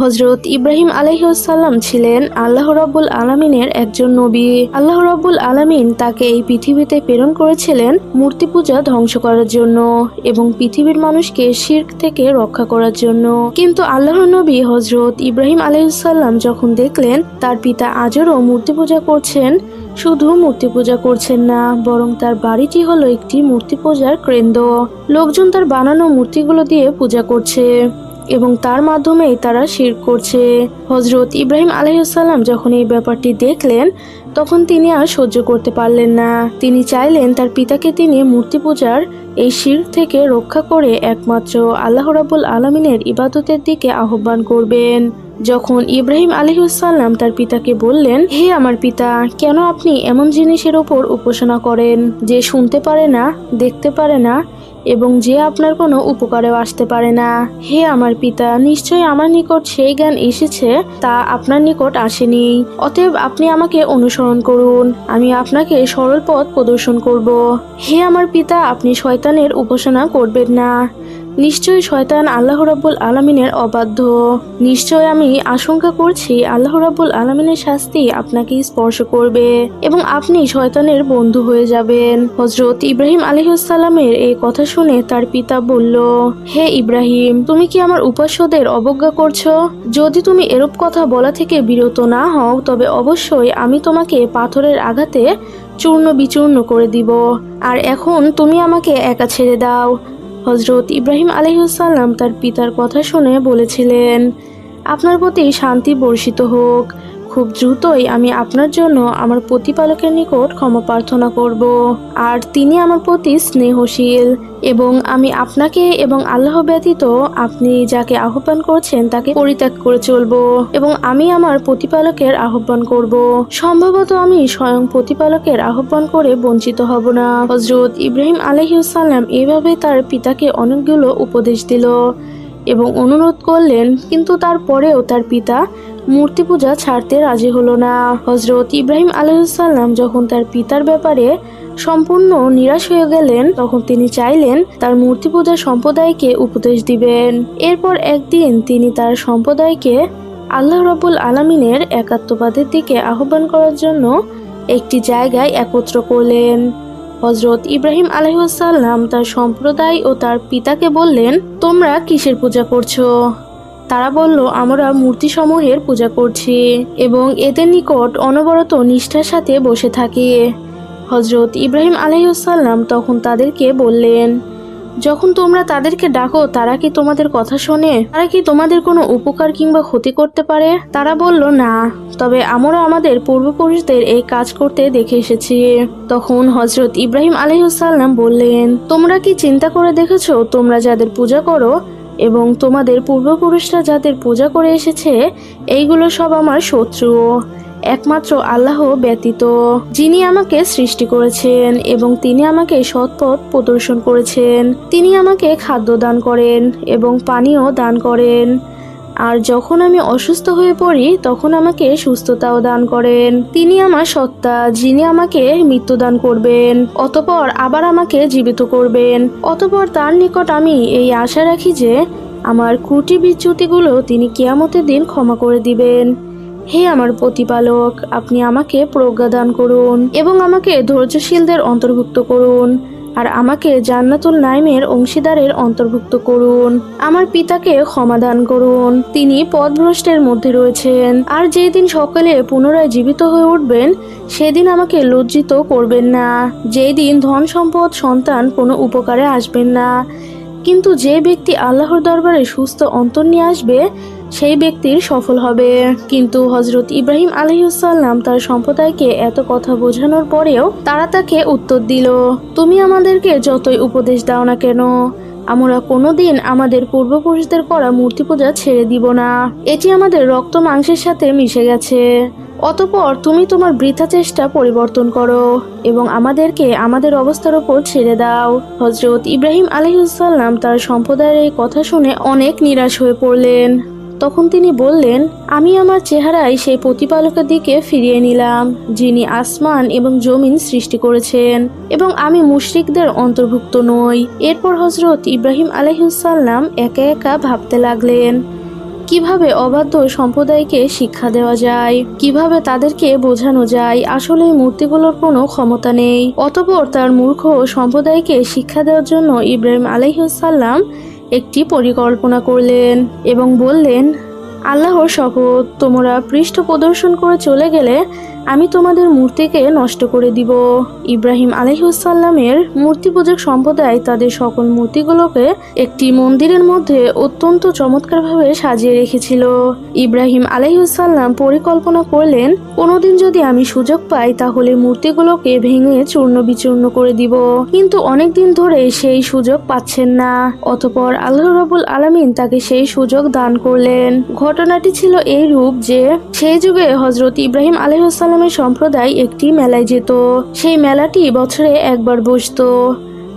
হজরত ইব্রাহিম আলহিউসাল্লাম ছিলেন আল্লাহ রাব্বুল আলমিনের একজন নবী। আল্লাহ রাব্বুল আলমিন তাকে এই পৃথিবীতে প্রেরণ করেছিলেন মূর্তি পূজা ধ্বংস করার জন্য এবং পৃথিবীর মানুষকে শির্ক থেকে রক্ষা করার জন্য। কিন্তু আল্লাহর নবী হজরত ইব্রাহিম আলহিউসাল্লাম যখন দেখলেন তার পিতা আজরও মূর্তি পূজা করছেন, শুধু মূর্তি পূজা করছেন না, বরং তার বাড়িটি হলো একটি মূর্তি পূজার কেন্দ্র। লোকজন তার বানানো মূর্তিগুলো দিয়ে পূজা করছে। এবং তার মাধ্যমেই তারা শির করছে। হজরত ইব্রাহিম আলহিসাল্লাম যখন এই ব্যাপারটি দেখলেন, তখন তিনি আর সহ্য করতে পারলেন না। তিনি চাইলেন তার পিতাকে তিনি মূর্তি পূজার এই শির থেকে রক্ষা করে একমাত্র আল্লাহ রাবুল আলমিনের ইবাদতের দিকে আহ্বান করবেন। যখন ইব্রাহিম আলহিউসাল্লাম তার পিতাকে বললেন, হে আমার পিতা, কেন আপনি এমন জিনিসের ওপর উপাসনা করেন? যে শুনতে পারে না, দেখতে পারে না এবং যে আপনার কোনো উপকারেও আসতে পারে না। হে আমার পিতা, নিশ্চয়ই আমার নিকট সেই জ্ঞান এসেছে, তা আপনার নিকট আসেনি। অতএব আপনি আমাকে অনুসরণ করুন, আমি আপনাকে সরল পথ প্রদর্শন করব। হে আমার পিতা, আপনি শয়তানের উপাসনা করবেন না। নিশ্চয়ই শয়তান আল্লাহ রাব্বুল আলমিনের অবাধ্য। নিশ্চয় আমি আশঙ্কা করছি আল্লাহ রাব্বুল আলমিনের শাস্তি আপনাকে স্পর্শ করবে এবং আপনি শয়তানের বন্ধু হয়ে যাবেন। হজরত ইব্রাহিম আলহিউসালামের এই কথা শুনে তার পিতা বলল, হে ইব্রাহিম, তুমি কি আমার উপাস্যদের অবজ্ঞা করছ? যদি তুমি এরূপ কথা বলা থেকে বিরত না হও, তবে অবশ্যই আমি তোমাকে পাথরের আঘাতে চূর্ণ বিচূর্ণ করে দিব। আর এখন তুমি আমাকে একা ছেড়ে দাও। হজরত ইব্রাহিম আলহিসাল্লাম তার পিতার কথা শুনে বলেছিলেন আপনার প্রতি শান্তি বর্ষিত হোক। খুব দ্রুতই আমি আপনার জন্য আমার প্রতিপালকের নিকট ক্ষমা প্রার্থনা করব। আর তিনি আমার প্রতি স্নেহশীল এবং আমি আপনাকে এবং আল্লাহ ব্যতীত আপনি যাকে আহ্বান করছেন তাকে পরিত্যাগ করে চলব এবং আমি আমার প্রতিপালকের আহ্বান করব। সম্ভবত আমি স্বয়ং প্রতিপালকের আহ্বান করে বঞ্চিত হব না। হজরত ইব্রাহিম আলহিউসাল্লাম এভাবে তার পিতাকে অনেকগুলো উপদেশ দিল। এবং অনুরোধ করলেন, কিন্তু তারপরেও তার পিতা মূর্তি পূজা ছাড়তে রাজি হলো না। হজরত ইব্রাহিম আলাইসাল্লাম যখন তার পিতার ব্যাপারে সম্পূর্ণ নিরাশ হয়ে গেলেন, তখন তিনি চাইলেন তার মূর্তি পূজা সম্প্রদায়কে উপদেশ দিবেন। এরপর একদিন তিনি তার সম্প্রদায়কে আল্লাহ রবুল আলমিনের একাত্মবাদের দিকে আহ্বান করার জন্য একটি জায়গায় একত্র করলেন। হজরত ইব্রাহিম আলহাম তার সম্প্রদায় ও তার পিতাকে বললেন, তোমরা কিসের পূজা করছ? তারা বলল, আমরা মূর্তিসমূহের পূজা করছি এবং এদের নিকট অনবরত নিষ্ঠার সাথে বসে থাকি। হজরত ইব্রাহিম আলহাম তখন তাদেরকে বললেন যখন তোমরা তাদেরকে ডাকো, তারা কি তোমাদের কথা শোনে? তারা কি তোমাদের কোনো উপকার কিংবা ক্ষতি করতে পারে? তারা বলল, না। তবে আমরা আমাদের পূর্বপুরুষদের এই কাজ করতে দেখে এসেছি। তখন হজরত ইব্রাহিম আলহিসাল্লাম বললেন, তোমরা কি চিন্তা করে দেখেছ? তোমরা যাদের পূজা করো এবং তোমাদের পূর্বপুরুষরা যাদের পূজা করে এসেছে, এইগুলো সব আমার শত্রু একমাত্র আল্লাহ ব্যতীত যিনি আমাকে সৃষ্টি করেছেন এবং তিনি আমাকে সৎপথ প্রদর্শন করেছেন। তিনি আমাকে খাদ্য দান করেন এবং পানীয় দান করেন। আর যখন আমি অসুস্থ হয়ে পড়ি, তখন আমাকে সুস্থতাও দান করেন। তিনি আমার সত্তা, যিনি আমাকে মৃত্যু দান করবেন। অতপর আবার আমাকে জীবিত করবেন। অতপর তার নিকট আমি এই আশা রাখি যে, আমার ত্রুটি বিচ্যুতিগুলো তিনি কিয়ামতের দিন ক্ষমা করে দিবেন। হে আমার প্রতিপালক, আপনি আমাকে প্রজ্ঞা দান করুন এবং আমাকে ধৈর্যশীলদের অন্তর্ভুক্ত করুন আর আমাকে জান্নাতুল নাইমের অংশীদারের অন্তর্ভুক্ত করুন। আমার পিতাকে ক্ষমা দান করুন। তিনি পদভ্রষ্টের মধ্যে রয়েছেন। আর যেদিন সকালে পুনরায় জীবিত হয়ে উঠবেন, সেদিন আমাকে লজ্জিত করবেন না। যেই দিন ধন সম্পদ, সন্তান কোনো উপকারে আসবেন না। কিন্তু যে ব্যক্তি আল্লাহর দরবারে সুস্থ অন্তর নিয়ে আসবে সেই ব্যক্তির সফল হবে। কিন্তু হজরত ইব্রাহিম আলহিউসাল্লাম তার সম্প্রদায়কে এত কথা বোঝানোর পরেও তারা তাকে উত্তর দিল, তুমি আমাদেরকে যতই উপদেশ দাও না কেন, আমরা কোনোদিন আমাদের পূর্বপুরুষদের করা মূর্তি পূজা ছেড়ে দিব না। এটি আমাদের রক্ত মাংসের সাথে মিশে গেছে। অতপর তুমি তোমার বৃথা চেষ্টা পরিবর্তন করো এবং আমাদেরকে আমাদের অবস্থার ওপর ছেড়ে দাও। হজরত ইব্রাহিম আলহিউসাল্লাম তার সম্প্রদায়ের এই কথা শুনে অনেক নিরাশ হয়ে পড়লেন। তখন তিনি বললেন, আমি আমার চেহারায় সেই প্রতিপালকের দিকে ফিরিয়ে নিলাম, যিনি আসমান এবং জমিন সৃষ্টি করেছেন, এবং আমি মুশরিকদের অন্তর্ভুক্ত নই। এরপর হজরত ইব্রাহিম আলহিউসাল্লাম একা একা ভাবতে লাগলেন, কীভাবে অবাধ্য সম্প্রদায়কে শিক্ষা দেওয়া যায়? কীভাবে তাদেরকে বোঝানো যায়? আসলে মূর্তিগুলোর কোনো ক্ষমতা নেই। অতপর তার মূর্খ সম্প্রদায়কে শিক্ষা দেওয়ার জন্য ইব্রাহিম আলহিসাল্লাম একটি পরিকল্পনা করলেন এবং বললেন আল্লাহর শপথ তোমরা পৃষ্ঠ প্রদর্শন করে চলে গেলে আমি তোমাদের মূর্তিকে নষ্ট করে দিব। ইব্রাহিম আলহিউসাল্লামের মূর্তি পূজক সম্প্রদায় তাদের সকল মূর্তিগুলোকে একটি মন্দিরের মধ্যে অত্যন্ত চমৎকারভাবে সাজিয়ে রেখেছিল। ইব্রাহিম আলহিউসাল্লাম পরিকল্পনা করলেন, কোনোদিন যদি আমি সুযোগ পাই তাহলে মূর্তিগুলোকে ভেঙে চূর্ণ বিচূর্ণ করে দিব। কিন্তু অনেক দিন ধরে সেই সুযোগ পাচ্ছেন না। অতপর আল্লাহ রাবুল আলামিন তাকে সেই সুযোগ দান করলেন। ঘটনাটি ছিল এই রূপ যে সেই যুগে হজরত ইব্রাহিম আলহিউসাল্লামের সম্প্রদায় একটি মেলায় যেত। সেই মেলাটি বছরে একবার বসত।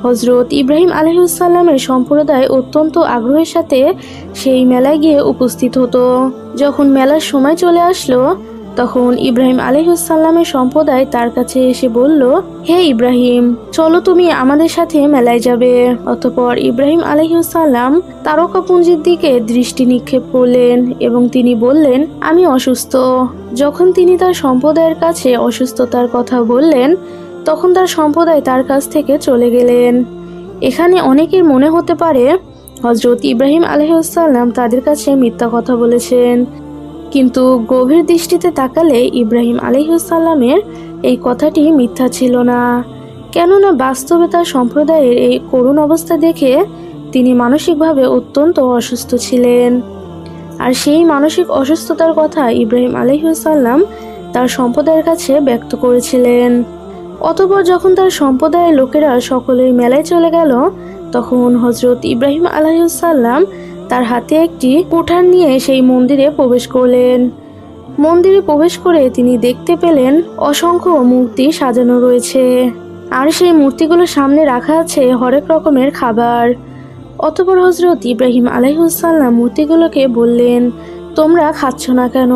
হজরত ইব্রাহিম আলহিউসাল্লামের সম্প্রদায় অত্যন্ত আগ্রহের সাথে সেই মেলায় গিয়ে উপস্থিত হতো। যখন মেলার সময় চলে আসলো তখন ইব্রাহিম আলহিউসাল্লামের সম্প্রদায় তার কাছে এসে বলল, হে ইব্রাহিম, চলো তুমি আমাদের সাথে মেলায় যাবে। অতপর ইব্রাহিম আলহিউসাল্লাম তারকাপুঞ্জির দিকে দৃষ্টি নিক্ষেপ করলেন এবং তিনি বললেন, আমি অসুস্থ। যখন তিনি তার সম্প্রদায়ের কাছে অসুস্থতার কথা বললেন, তখন তার সম্প্রদায় তার কাছ থেকে চলে গেলেন। এখানে অনেকের মনে হতে পারে হজরত ইব্রাহিম আলহিউসাল্লাম তাদের কাছে মিথ্যা কথা বলেছেন। কিন্তু গভীর দৃষ্টিতে তাকালে ইব্রাহিম আলহিউসাল্লামের এই কথাটি মিথ্যা ছিল না। কেননা বাস্তবে তার সম্প্রদায়ের এই করুণ অবস্থা দেখে তিনি মানসিকভাবে অত্যন্ত অসুস্থ ছিলেন। আর সেই মানসিক অসুস্থতার কথা ইব্রাহিম আলহিউসাল্লাম তার সম্প্রদায়ের কাছে ব্যক্ত করেছিলেন। অতপর যখন তার সম্প্রদায়ের লোকেরা সকলেই মেলায় চলে গেল, তখন হজরত ইব্রাহিম আলহিউসাল্লাম তার হাতে একটি কুঠার নিয়ে সেই মন্দিরে প্রবেশ করলেন। মন্দিরে প্রবেশ করে তিনি দেখতে পেলেন অসংখ্য মূর্তি সাজানো রয়েছে। আর সেই মূর্তিগুলোর সামনে রাখা আছে হরেক রকমের খাবার। অতপর হজরত ইব্রাহিম আলাইহুসাল্লাম মূর্তিগুলোকে বললেন, তোমরা খাচ্ছ না কেন?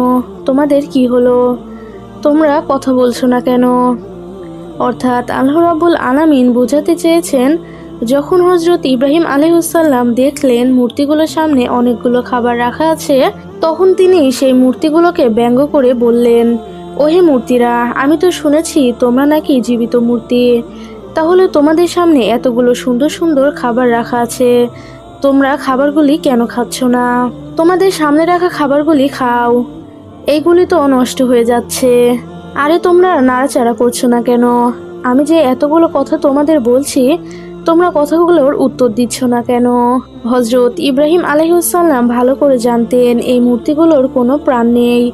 তোমাদের কি হলো? তোমরা কথা বলছো না কেন? অর্থাৎ আল্লাহ রাবুল আলামিন বোঝাতে চেয়েছেন যখন হজরত ইব্রাহিম আলহিউসাল্লাম দেখলেন মূর্তিগুলোর সামনে অনেকগুলো খাবার রাখা আছে, তখন তিনি সেই মূর্তিগুলোকে ব্যঙ্গ করে বললেন, ওহে মূর্তিরা, আমি তো শুনেছি তোমরা নাকি জীবিত মূর্তি। তাহলে তোমাদের সামনে এতগুলো সুন্দর সুন্দর খাবার রাখা আছে। তোমরা খাবারগুলি কেন খাচ্ছ না? তোমাদের সামনে রাখা খাবারগুলি খাও। এইগুলি তো নষ্ট হয়ে যাচ্ছে। আরে তোমরা নাড়াচাড়া করছ না কেন? আমি যে এতগুলো কথা তোমাদের বলছি তোমরা কথাগুলোর উত্তর দিচ্ছ না কেন? হজরত ইব্রাহিম আলহিউসাল্লাম ভালো করে জানতেন এই মূর্তিগুলোর কোনো প্রাণ নেই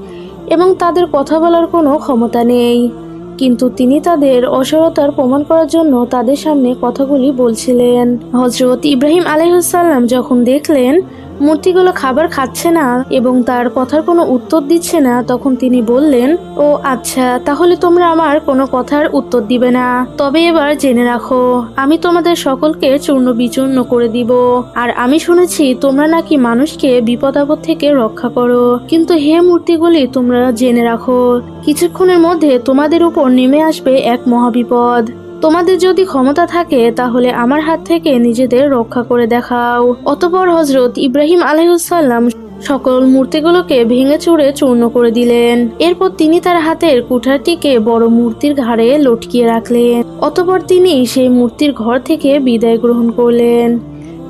এবং তাদের কথা বলার কোনো ক্ষমতা নেই। কিন্তু তিনি তাদের অসরতার প্রমাণ করার জন্য তাদের সামনে কথাগুলি বলছিলেন। হজরত ইব্রাহিম আলহিসাল্লাম যখন দেখলেন মূর্তিগুলো খাবার খাচ্ছে না এবং তার কথার কোনো উত্তর দিচ্ছে না, তখন তিনি বললেন, ও আচ্ছা তাহলে তোমরা আমার কোনো কথার উত্তর দিবে না। তবে এবার জেনে রাখো, আমি তোমাদের সকলকে চূর্ণ বিচূর্ণ করে দিব। আর আমি শুনেছি তোমরা নাকি মানুষকে বিপদ আপদ থেকে রক্ষা করো। কিন্তু হে মূর্তিগুলি, তোমরা জেনে রাখো, কিছুক্ষণের মধ্যে তোমাদের উপর নেমে আসবে এক মহাবিপদ। তোমাদের যদি ক্ষমতা থাকে, তাহলে আমার হাত থেকে নিজেদের রক্ষা করে দেখাও। অতপর হজরত ইব্রাহিম আলহিউসাল্লাম সকল মূর্তিগুলোকে ভেঙে চুড়ে চূর্ণ করে দিলেন। এরপর তিনি তার হাতের কুঠারটিকে বড় মূর্তির ঘাড়ে লটকিয়ে রাখলেন। অতপর তিনি সেই মূর্তির ঘর থেকে বিদায় গ্রহণ করলেন।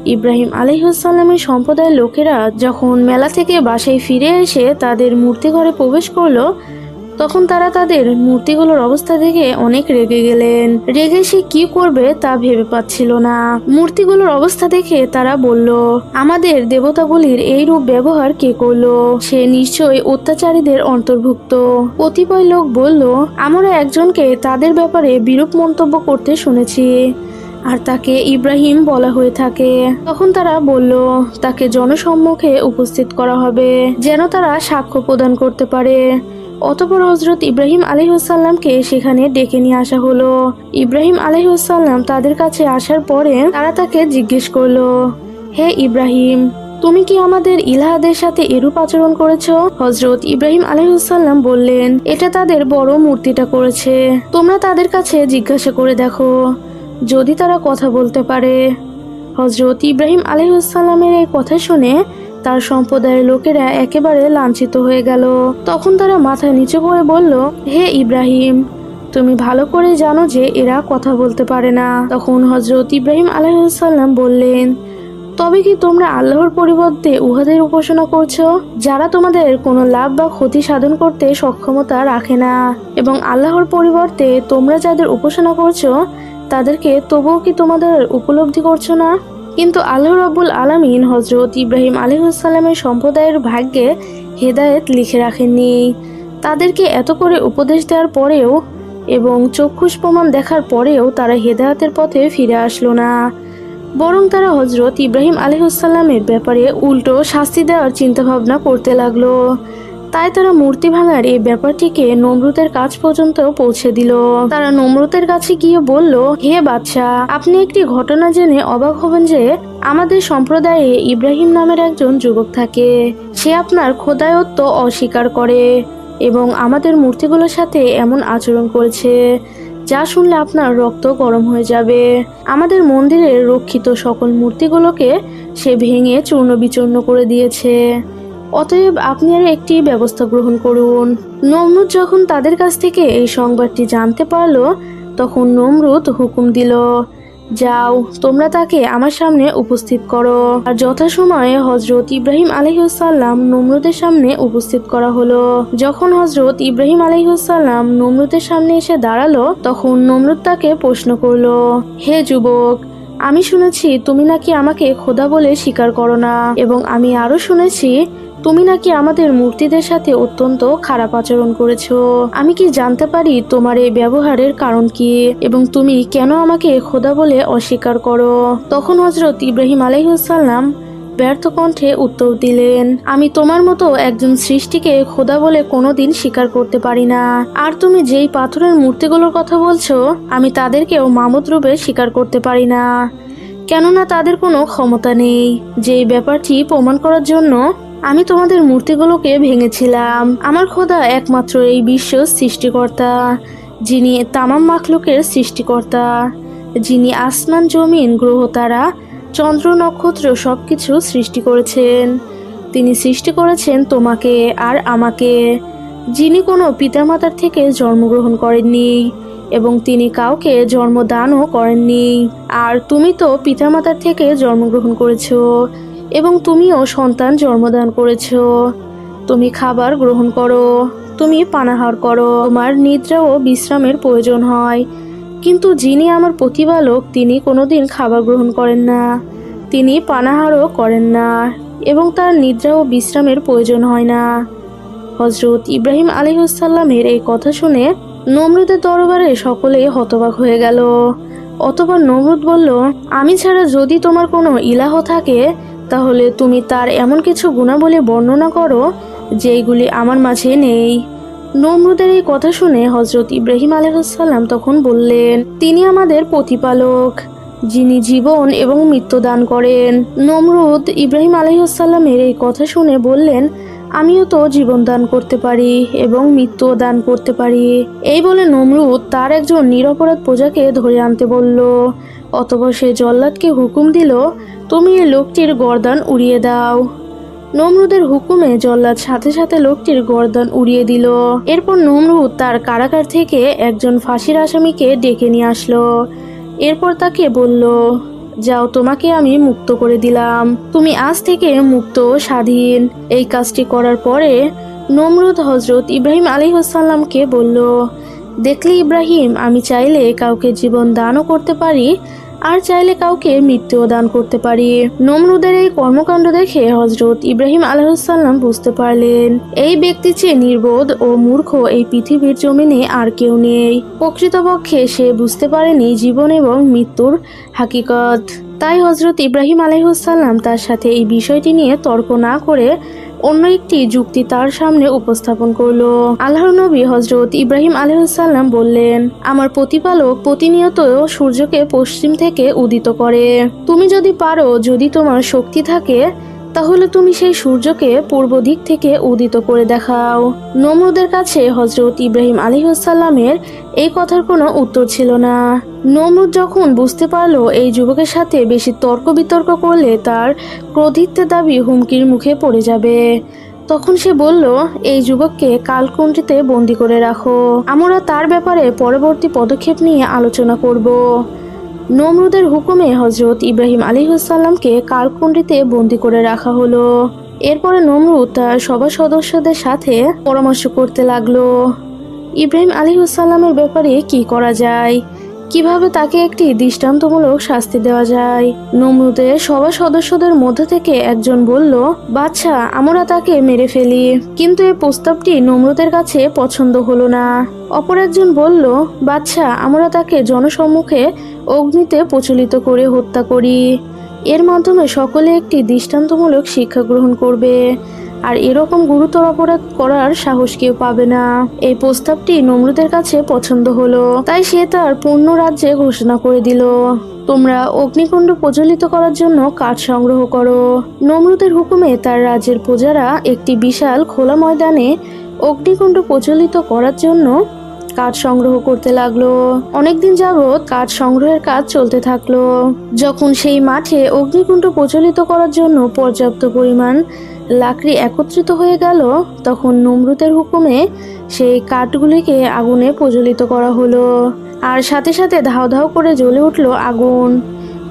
ইব্রাহিম আলহিউসাল্লামের সম্প্রদায়ের লোকেরা যখন মেলা থেকে বাসায় ফিরে এসে তাদের মূর্তি ঘরে প্রবেশ করল তখন তারা তাদের মূর্তিগুলোর অবস্থা দেখে অনেক রেগে গেলেন। রেগে সে কি করবে তা ভেবে পাচ্ছিল না। মূর্তিগুলোর অবস্থা দেখে তারা বলল, আমাদের দেবতাগুলির এই রূপ ব্যবহার কে করল? সে নিশ্চয়ই অত্যাচারীদের অন্তর্ভুক্ত। কতিপয় লোক বলল, আমরা একজনকে তাদের ব্যাপারে বিরূপ মন্তব্য করতে শুনেছি, আর তাকে ইব্রাহিম বলা হয়ে থাকে। তখন তারা বলল, তাকে জনসম্মুখে উপস্থিত করা হবে, যেন তারা সাক্ষ্য প্রদান করতে পারে। অতপর হজরত ইব্রাহিম আলহিউসাল্লামকে সেখানে ডেকে নিয়ে আসা হলো। ইব্রাহিম আলহিউসাল্লাম তাদের কাছে আসার পরে তারা তাকে জিজ্ঞেস করল, হে ইব্রাহিম, তুমি কি আমাদের ইলাহাদের সাথে এরূপ আচরণ করেছ? হজরত ইব্রাহিম আলহিউসাল্লাম বললেন, এটা তাদের বড় মূর্তিটা করেছে। তোমরা তাদের কাছে জিজ্ঞাসা করে দেখো, যদি তারা কথা বলতে পারে। হজরত ইব্রাহিম আলহিউসাল্লামের এই কথা শুনে তার সম্প্রদায়ের লোকেরা একেবারে লাঞ্ছিত হয়ে গেল। তখন তারা মাথা নিচু করে বলল, হে ইব্রাহিম, তুমি ভালো করে জানো যে এরা কথা বলতে পারে না। তখন হজরত ইব্রাহিম আলাইসাল্লাম বললেন, তবে কি তোমরা আল্লাহর পরিবর্তে উহাদের উপাসনা করছ, যারা তোমাদের কোনো লাভ বা ক্ষতি সাধন করতে সক্ষমতা রাখে না? এবং আল্লাহর পরিবর্তে তোমরা যাদের উপাসনা করছ, তাদেরকে তবুও কি তোমাদের উপলব্ধি করছ না? কিন্তু আল্লাহ রাব্বুল আলামিন হজরত ইব্রাহিম আলিহাসাল্লামের সম্প্রদায়ের ভাগ্যে হেদায়েত লিখে রাখেননি। তাদেরকে এত করে উপদেশ দেওয়ার পরেও এবং চক্ষুষ প্রমাণ দেখার পরেও তারা হেদায়েতের পথে ফিরে আসলো না। বরং তারা হজরত ইব্রাহিম আলহিউসাল্লামের ব্যাপারে উল্টো শাস্তি দেওয়ার চিন্তাভাবনা করতে লাগল। তাই তারা মূর্তি ভাঙার এই ব্যাপারটিকে নমরুতের কাছ পর্যন্ত পৌঁছে দিল। তারা নমরুতের কাছে গিয়ে বলল, হে বাদশা, আপনি একটি ঘটনা জেনে অবাক হবেন যে আমাদের সম্প্রদায়ে ইব্রাহিম নামের একজন যুবক থাকে। সে আপনার খোদায়ত্ব অস্বীকার করে এবং আমাদের মূর্তিগুলোর সাথে এমন আচরণ করেছে, যা শুনলে আপনার রক্ত গরম হয়ে যাবে। আমাদের মন্দিরের রক্ষিত সকল মূর্তিগুলোকে সে ভেঙে চূর্ণ বিচূর্ণ করে দিয়েছে। অতএব আপনি আর একটি ব্যবস্থা গ্রহণ করুন। নমরুদ যখন তাদের কাছ থেকে এই সংবাদটি জানতে পারল, তখন নমরুদ হুকুম দিল, যাও, তোমরা তাকে আমার সামনে উপস্থিত করো। আর যথাসময়ে হজরত ইব্রাহিম আলহিউসাল্লাম নমরুদের সামনে উপস্থিত করা হলো। যখন হজরত ইব্রাহিম আলহিউসাল্লাম নমরুদের সামনে এসে দাঁড়াল, তখন নমরুদ তাকে প্রশ্ন করল, হে যুবক, আমি শুনেছি তুমি নাকি আমাকে খোদা বলে স্বীকার করো না, এবং আমি আরও শুনেছি তুমি নাকি আমাদের মূর্তিদের সাথে অত্যন্ত খারাপ আচরণ করেছ? আমি কি জানতে পারি তোমার এই ব্যবহারের কারণ কি? এবং তুমি কেন আমাকে খোদা বলে অস্বীকার করো? তখন হজরত ইব্রাহিম আলাইসাল্লাম ব্যর্থ কণ্ঠে উত্তর দিলেন, আমি তোমার মতো একজন সৃষ্টিকে খোদা বলে কোনোদিন স্বীকার করতে পারি না। আর তুমি যেই পাথরের মূর্তিগুলোর কথা বলছো, আমি তাদেরকেও মামুদ রূপে স্বীকার করতে পারি না। কেননা তাদের কোনো ক্ষমতা নেই। যেই ব্যাপারটি প্রমাণ করার জন্য আমি তোমাদের মূর্তিগুলোকে ভেঙেছিলাম। আমার খোদা একমাত্র এই বিশ্ব সৃষ্টিকর্তা, যিনি তামাম মাখলুকের সৃষ্টিকর্তা, যিনি আসমান, জমিন, গ্রহ, তারা, চন্দ্র, নক্ষত্র সব কিছু সৃষ্টি করেছেন। তিনি সৃষ্টি করেছেন তোমাকে আর আমাকে, যিনি কোনো পিতামাতার থেকে জন্মগ্রহণ করেননি এবং তিনি কাউকে জন্মদানও করেননি। আর তুমি তো পিতামাতার থেকে জন্মগ্রহণ করেছ এবং তুমিও সন্তান জন্মদান করেছ। তুমি খাবার গ্রহণ করো, তুমি পানাহার করো। তোমার নিদ্রা ও বিশ্রামের প্রয়োজন হয়। কিন্তু যিনি আমার প্রতিপালক, তিনি কোনোদিন খাবার গ্রহণ করেন না। তিনি পানাহারও করেন না এবং তার নিদ্রা ও বিশ্রামের প্রয়োজন হয় না। হজরত ইব্রাহিম আলিহাসাল্লামের এই কথা শুনে নমরুদের দরবারে সকলে হতবাক হয়ে গেল। অতবার নমরুদ বলল, আমি ছাড়া যদি তোমার কোনো ইলাহ থাকে তাহলে তুমি তার এমন কিছু গুণাবলী বর্ণনা করো, যেইগুলি আমার মাঝে নেই। নমরুদের এই কথা শুনে হজরত ইব্রাহিম আলহাম তখন বললেন, তিনি আমাদের প্রতিপালক, যিনি জীবন এবং মৃত্যু দান করেন। নমরুদ ইব্রাহিম আলহিসাল্লামের এই কথা শুনে বললেন, আমিও তো জীবন দান করতে পারি এবং মৃত্যুও দান করতে পারি। এই বলে নমরুদ তার একজন নিরপরাধ প্রজাকে ধরে আনতে বলল অতপর সে জল্লাদকে হুকুম দিল, তুমি এই লোকটির গর্দান উড়িয়ে দাও। নমরুদের হুকুমে জল্লাদ সাথে সাথে লোকটির গর্দান উড়িয়ে দিল। এরপর নমরুদ তার কারাগার থেকে একজন ফাঁসির আসামিকে ডেকে নিয়ে আসলো। এরপর তাকে বলল, যাও, তোমাকে আমি মুক্ত করে দিলাম। তুমি আজ থেকে মুক্ত স্বাধীন। এই কাজটি করার পরে নমরুদ হজরত ইব্রাহিম আলিহাসাল্লামকে বলল দেখলি ইব্রাহিম, আমি চাইলে কাউকে জীবন দানও করতে পারি, আর চাইলে কাউকে মৃত্যুও দান করতে পারি। নমরুদের এই কর্মকাণ্ড দেখে হজরত ইব্রাহিম আলহাম বুঝতে পারলেন, এই ব্যক্তি চেয়ে নির্বোধ ও মূর্খ এই পৃথিবীর জমিনে আর কেউ নেই। প্রকৃতপক্ষে সে বুঝতে পারেনি জীবন এবং মৃত্যুর হাকিকত। তাই হজরত ইব্রাহিম আলহিসাল্লাম তার সাথে এই বিষয়টি নিয়ে তর্ক না করে অন্য একটি যুক্তি তার সামনে উপস্থাপন করল। আল্লাহর নবী হজরত ইব্রাহিম আলহাম বললেন, আমার প্রতিপালক প্রতিনিয়ত সূর্যকে পশ্চিম থেকে উদিত করে। তুমি যদি পারো, যদি তোমার শক্তি থাকে তাহলে তুমি সেই সূর্যকে পূর্ব দিক থেকে উদিত করে দেখাও। নমরুদের কাছে হজরত ইব্রাহিম আলিহাসাল্লামের এই কথার কোনো উত্তর ছিল না। নমরুদ যখন বুঝতে পারল এই যুবকের সাথে বেশি তর্ক বিতর্ক করলে তার ক্রোধিত্বের দাবি হুমকির মুখে পড়ে যাবে। তখন সে বলল, এই যুবককে কালকুণ্ঠিতে বন্দি করে রাখো। আমরা তার ব্যাপারে পরবর্তী পদক্ষেপ নিয়ে আলোচনা করব। নমরুদের হুকুমে হজরত ইব্রাহিম আলিহাসাল্লামকে কালকুণ্ডিতে বন্দি করে রাখা হলো। এরপরে নমরুদ তার সভা সদস্যদের সাথে পরামর্শ করতে লাগল। ইব্রাহিম আলিহাসাল্লামের ব্যাপারে কি করা যায়? কীভাবে তাকে একটি দৃষ্টান্তমূলক শাস্তি দেওয়া যায়? নমরুদের সভা সদস্যদের মধ্যে থেকে একজন বলল, বাচ্চা, আমরা তাকে মেরে ফেলি। কিন্তু এই প্রস্তাবটি নমরুদের কাছে পছন্দ হলো না। অপর একজন বলল, বাচ্চা, আমরা তাকে জনসম্মুখে অগ্নিতে প্রচলিত করে হত্যা করি। এর মাধ্যমে সকলে একটি দৃষ্টান্তমূলক শিক্ষা গ্রহণ করবে। আর এরকম গুরুতর অপরাধ করার সাহস কেউ পাবে না। এই প্রস্তাবটি নমরুদের কাছে পছন্দ হলো, তাই সে তার পূর্ণ রাজ্যে ঘোষণা করে দিল। তোমরা অগ্নিকুণ্ড প্রজ্বলিত করার জন্য কাঠ সংগ্রহ করো। নমরুদের হুকুমে তার রাজ্যের প্রজারা একটি বিশাল খোলা ময়দানে অগ্নিকুণ্ড প্রচলিত করার জন্য কাঠ সংগ্রহ করতে লাগল। অনেকদিন যাবৎ কাঠ সংগ্রহের কাজ চলতে থাকল। যখন সেই মাঠে অগ্নিকুণ্ড প্রচলিত করার জন্য পর্যাপ্ত পরিমাণ লাকড়ি একত্রিত হয়ে গেল, তখন নমরুদের হুকুমে সেই কাঠগুলিকে আগুনে প্রজ্বলিত করা হলো। আর সাথে সাথে ধাও ধাও করে জ্বলে উঠল আগুন।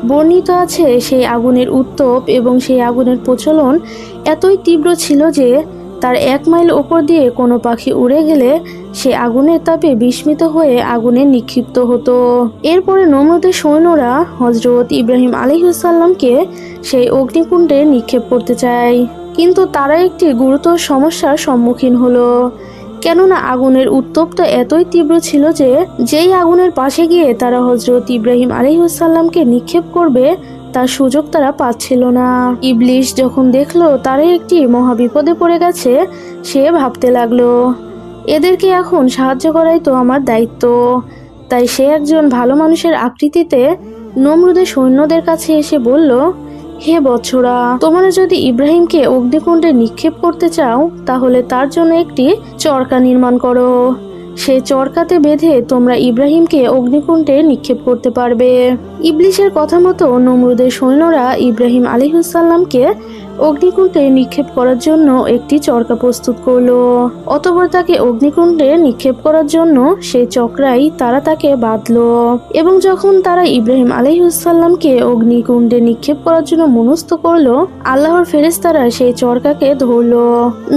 বর্ণিত আছে সেই আগুনের উত্তপ এবং সেই আগুনের প্রচলন এতই তীব্র ছিল যে তার এক মাইল ওপর দিয়ে কোনো পাখি উড়ে গেলে সে আগুনের তাপে বিস্মিত হয়ে আগুনে নিক্ষিপ্ত হতো। এরপরে নমরুদের সৈন্যরা হজরত ইব্রাহিম আলিহাসাল্লামকে সেই অগ্নিকুণ্ডে নিক্ষেপ করতে চায়। কিন্তু তারা একটি গুরুতর সমস্যার সম্মুখীন হলো। কেননা আগুনের উত্তপ্ত এতই তীব্র ছিল যে, যেই আগুনের পাশে গিয়ে তারা হজরত ইব্রাহিম আলিহাসাল্লামকে নিক্ষেপ করবে, তার সুযোগ তারা পাচ্ছিল না। ইবলিশ যখন দেখল তারাই একটি মহাবিপদে পড়ে গেছে, সে ভাবতে লাগল, এদেরকে এখন সাহায্য করাই তো আমার দায়িত্ব। তাই সে একজন ভালো মানুষের আকৃতিতে নমরুদের সৈন্যদের কাছে এসে বলল হে বছরা, তোমরা যদি ইব্রাহিমকে অগ্নিকুণ্ডে নিক্ষেপ করতে চাও, তাহলে তার জন্য একটি চরকা নির্মাণ করো। সে চরকাতে বেঁধে তোমরা ইব্রাহিমকে অগ্নিকুণ্ডে নিক্ষেপ করতে পারবে। ইবলিশের কথা মতো নমরুদের সৈন্যরা ইব্রাহিম আলিহুসাল্লামকে অগ্নিকুণ্ডে নিক্ষেপ করার জন্য একটি চরকা প্রস্তুত করল। অতপর তাকে অগ্নিকুণ্ডে নিক্ষেপ করার জন্য সেই চক্রাই তারা তাকে বাঁধলো এবং যখন তারা ইব্রাহিম আলাইহুসাল্লামকে অগ্নিকুণ্ডে নিক্ষেপ করার জন্য মনস্থ করল, আল্লাহর ফেরেস্তারা সেই চরকাকে ধরলো।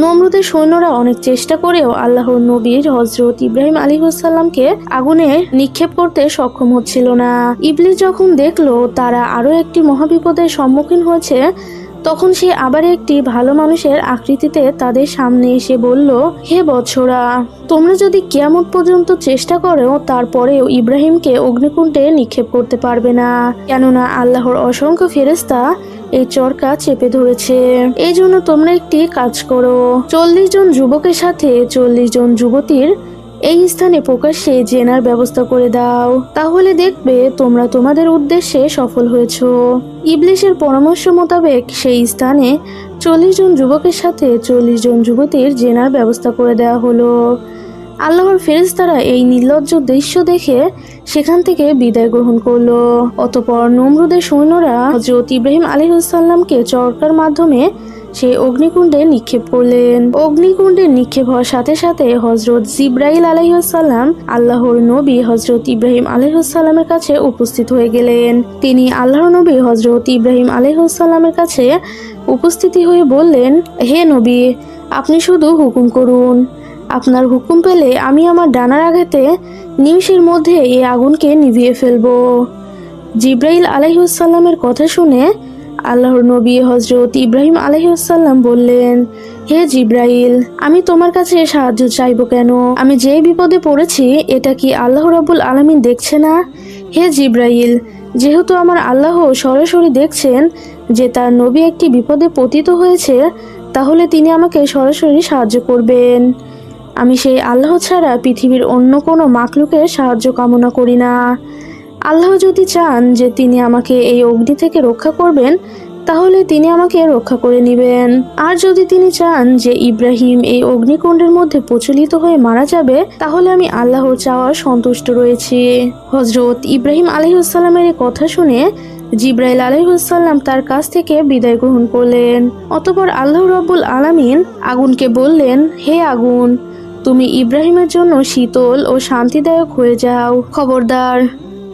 নমরুদের সৈন্যরা অনেক চেষ্টা করেও আল্লাহর নবীর হজরত ইব্রাহিম আলিহুসাল্লামকে আগুনে নিক্ষেপ করতে সক্ষম হচ্ছিল না। ইবলিস যখন দেখল, তারা আরও একটি মহাবিপদের সম্মুখীন হয়েছে তখন সে আবার একটি ভালো মানুষের আকৃতিতে তাদের সামনে এসে বলল, হে বছরা তোমরা যদি কেয়ামত পর্যন্ত চেষ্টা করো, তারপরেও ইব্রাহিমকে অগ্নিকুণ্ডে নিক্ষেপ করতে পারবে না। কেননা আল্লাহর অসংখ্য ফেরেস্তা এই চরকা চেপে ধরেছে। এই জন্য তোমরা একটি কাজ করো, চল্লিশ জন যুবকের সাথে চল্লিশ জন যুবতীর এই স্থানে প্রকাশ্যে জেনার ব্যবস্থা করে দাও। তাহলে দেখবে তোমরা তোমাদের উদ্দেশ্যে সফল হয়েছ। ইবলিশের পরামর্শ মোতাবেক সেই স্থানে চল্লিশ জন যুবকের সাথে চল্লিশ জন যুবতীর জেনার ব্যবস্থা করে দেওয়া হলো। আল্লাহর ফেরেশতারা এই নির্লজ্জ দৃশ্য দেখে সেখান থেকে বিদায় গ্রহণ করল। অতপর নমরুদের সৈন্যরা হজরত ইব্রাহিম আলিহাসাল্লামকে চরকার মাধ্যমে সে অগ্নিকুণ্ডে নিক্ষেপ করলেন। অগ্নিকুণ্ডে নিক্ষেপ হওয়ার সাথে সাথে হজরত জিব্রাইল আলাইসাল্লাম আল্লাহর নবী হজরত ইব্রাহিম আলাইসাল্লামের কাছে উপস্থিত হয়ে গেলেন। তিনি আল্লাহর নবী হজরত ইব্রাহিম আলাইসাল্লামের কাছে উপস্থিতি হয়ে বললেন, হে নবী, আপনি শুধু হুকুম করুন। আপনার হুকুম পেলে আমি আমার ডানার আঘাতে নিমিষের মধ্যে এই আগুনকে নিভিয়ে ফেলব। জিব্রাইল আলাইসাল্লামের কথা শুনে আল্লাহর নবী হজরত ইব্রাহিম আলহিউসাল্লাম বললেন, হে জিব্রাইল, আমি তোমার কাছে সাহায্য চাইব কেন? আমি যে বিপদে পড়েছি, এটা কি আল্লাহ রাবুল আলমিন দেখছে না? হে জিব্রাইল, যেহেতু আমার আল্লাহ সরাসরি দেখছেন যে তার নবী একটি বিপদে পতিত হয়েছে, তাহলে তিনি আমাকে সরাসরি সাহায্য করবেন। আমি সেই আল্লাহ ছাড়া পৃথিবীর অন্য কোনো মাকলুকের সাহায্য কামনা করি না। আল্লাহ যদি চান যে তিনি আমাকে এই অগ্নি থেকে রক্ষা করবেন, তাহলে তিনি আমাকে রক্ষা করে নেবেন। আর যদি তিনি চান যে ইব্রাহিম এই অগ্নিকুণ্ডের মধ্যে প্রচলিত হয়ে মারা যাবে, তাহলে আমি আল্লাহর চাওয়া সন্তুষ্ট রয়েছি। হজরত ইব্রাহিম আলহিউসাল্লামের এই কথা শুনে জিব্রাইল আলহিউসাল্লাম তার কাছ থেকে বিদায় গ্রহণ করলেন। অতপর আল্লাহ রব্বুল আলামিন আগুনকে বললেন, হে আগুন তুমি ইব্রাহিমের জন্য শীতল ও শান্তিদায়ক হয়ে যাও। খবরদার,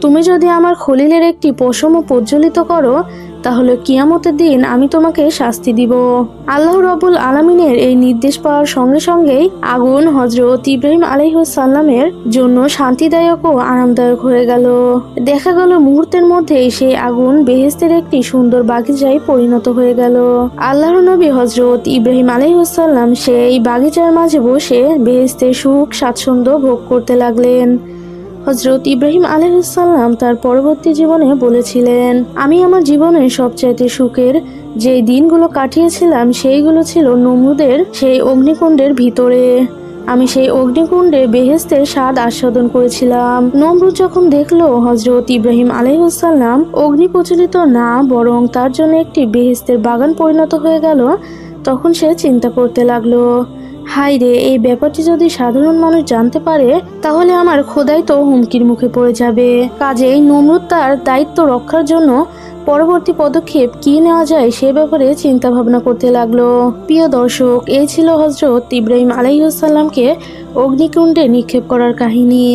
তুমি যদি আমার খলিলের একটি পশম প্রজ্বলিত করো তাহলে কিয়ামতের দিন আমি তোমাকে শাস্তি দিব। আল্লাহ রবুল আলমিনের এই নির্দেশ পাওয়ার সঙ্গে সঙ্গেই আগুন হজরত ইব্রাহিম আলহিসাল্লামের জন্য শান্তিদায়ক ও আরামদায়ক হয়ে গেল। দেখা গেল মুহূর্তের মধ্যেই সেই আগুন বেহেস্তের একটি সুন্দর বাগিচায় পরিণত হয়ে গেল। আল্লাহর নবী হজরত ইব্রাহিম আলহিসাল্লাম সেই বাগিচার মাঝে বসে বেহেস্তের সুখ স্বাচ্ছন্দ্য ভোগ করতে লাগলেন। হজরত ইব্রাহিম আলহিসাল্লাম তার পরবর্তী জীবনে বলেছিলেন, আমি আমার জীবনের সবচাইতে সুখের যে দিনগুলো কাটিয়েছিলাম, সেইগুলো ছিল নমরুদের সেই অগ্নিকুণ্ডের ভিতরে। আমি সেই অগ্নিকুণ্ডে বেহেস্তের স্বাদ আস্বাদন করেছিলাম। নমরুদ যখন দেখল হজরত ইব্রাহিম আলহিসাল্লাম অগ্নি প্রচলিত না, বরং তার জন্য একটি বেহেস্তের বাগান পরিণত হয়ে গেল, তখন সে চিন্তা করতে লাগল হাই রে, এই ব্যাপারটি যদি সাধারণ মানুষ জানতে পারে, তাহলে আমার খোদাই তো হুমকির মুখে পড়ে যাবে। কাজেই নমরুদ তার দায়িত্ব রক্ষার জন্য পরবর্তী পদক্ষেপ কি নেওয়া যায় সে ব্যাপারে চিন্তা ভাবনা করতে লাগল। প্রিয় দর্শক এই ছিল হজরত ইব্রাহিম আলাইসাল্লামকে অগ্নিকুণ্ডে নিক্ষেপ করার কাহিনী।